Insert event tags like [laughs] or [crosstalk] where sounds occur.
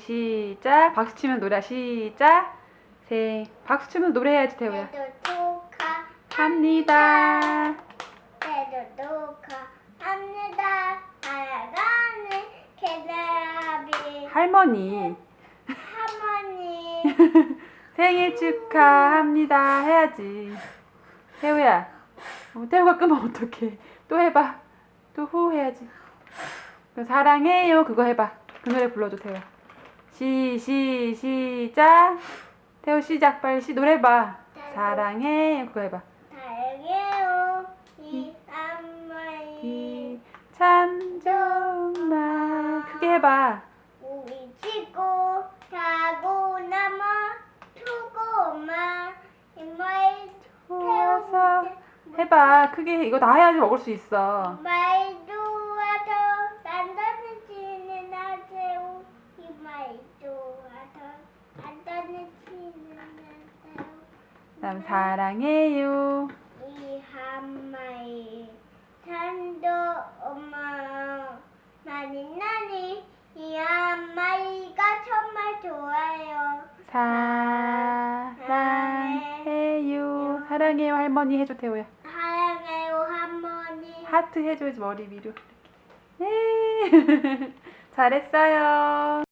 시작. 박수 치면 노래 시작. 생 박수 치면 노래해야지 태우야. 합니다. 축하합니다. 사랑하는 개나비 할머니 할머니 [laughs] 생일 축하합니다 해야지. 태우야. 어, 태우가 끄면 어떡해. 또 해봐. 또 후 해야지. 그 사랑해요 그거 해봐. 그 노래 불러줘 태우. 시, 시, 시작. 태우 시작 빨리 시 노래 해봐. 사랑해요 그거 해봐. 사랑해요 이 할머니 이참 좋은 말 크게 해봐. 우리 지고 타고 남아 두고 마 이마이 좋아서 해봐 크게 이거 다 해야지 먹을 수 있어. 이마이 좋아서 단단히 치는 나세요 이마이 좋아서 단단히 치는 나세요 그다음 사랑해요. 이 한마이 산도 엄마 나니 나니 이 한마이가 정말 좋아요 사랑해요. 사랑해요 할머니 해줘 태우야. 사랑해요 할머니 하트 해줘야지 머리 위로. 네. [laughs] 잘했어요.